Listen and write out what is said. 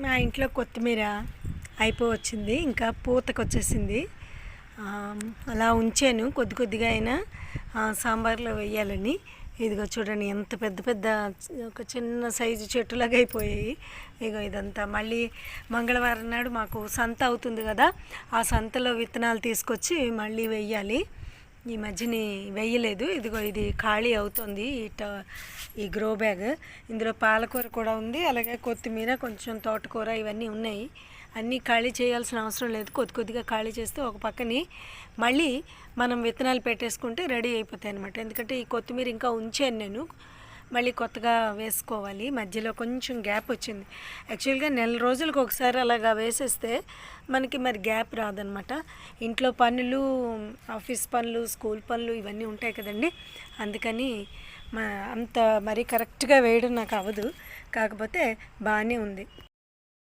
మా ఇంట్లో కొత్తిమీర అయిపోవచ్చింది ఇంకా పూతకు వచ్చేసింది అలా ఉంచాను. కొద్ది కొద్దిగా అయినా సాంబార్లో వేయాలని ఇదిగో చూడండి ఎంత పెద్ద పెద్ద ఒక చిన్న సైజు చెట్టులాగా అయిపోయాయి. ఇగో ఇదంతా. మళ్ళీ మంగళవారం నాడు మాకు సంత అవుతుంది కదా ఆ సంతలో విత్తనాలు తీసుకొచ్చి మళ్ళీ వెయ్యాలి. ఈ మధ్యని వేయలేదు. ఇదిగో ఇది ఖాళీ అవుతుంది ఈ ఈ గ్రో బ్యాగ్. ఇందులో పాలకూర కూడా ఉంది. అలాగే కొత్తిమీర కొంచెం తోటకూర ఇవన్నీ ఉన్నాయి. అన్నీ ఖాళీ చేయాల్సిన అవసరం లేదు. కొద్ది కొద్దిగా ఖాళీ చేస్తే ఒక పక్కని మళ్ళీ మనం విత్తనాలు పెట్టేసుకుంటే రెడీ అయిపోతాయి అనమాట ఎందుకంటే ఈ కొత్తిమీర ఇంకా ఉంచాను నేను. మళ్ళీ కొత్తగా వేసుకోవాలి. మధ్యలో కొంచెం గ్యాప్ వచ్చింది. యాక్చువల్గా నెల రోజులకు ఒకసారి అలాగా వేసేస్తే మనకి మరి గ్యాప్ రాదనమాట. ఇంట్లో పనులు ఆఫీస్ పనులు స్కూల్ పనులు ఇవన్నీ ఉంటాయి కదండి. అందుకని మా అంత మరీ కరెక్ట్గా వేయడం నాకు అవ్వదు. కాకపోతే బాగానే ఉంది.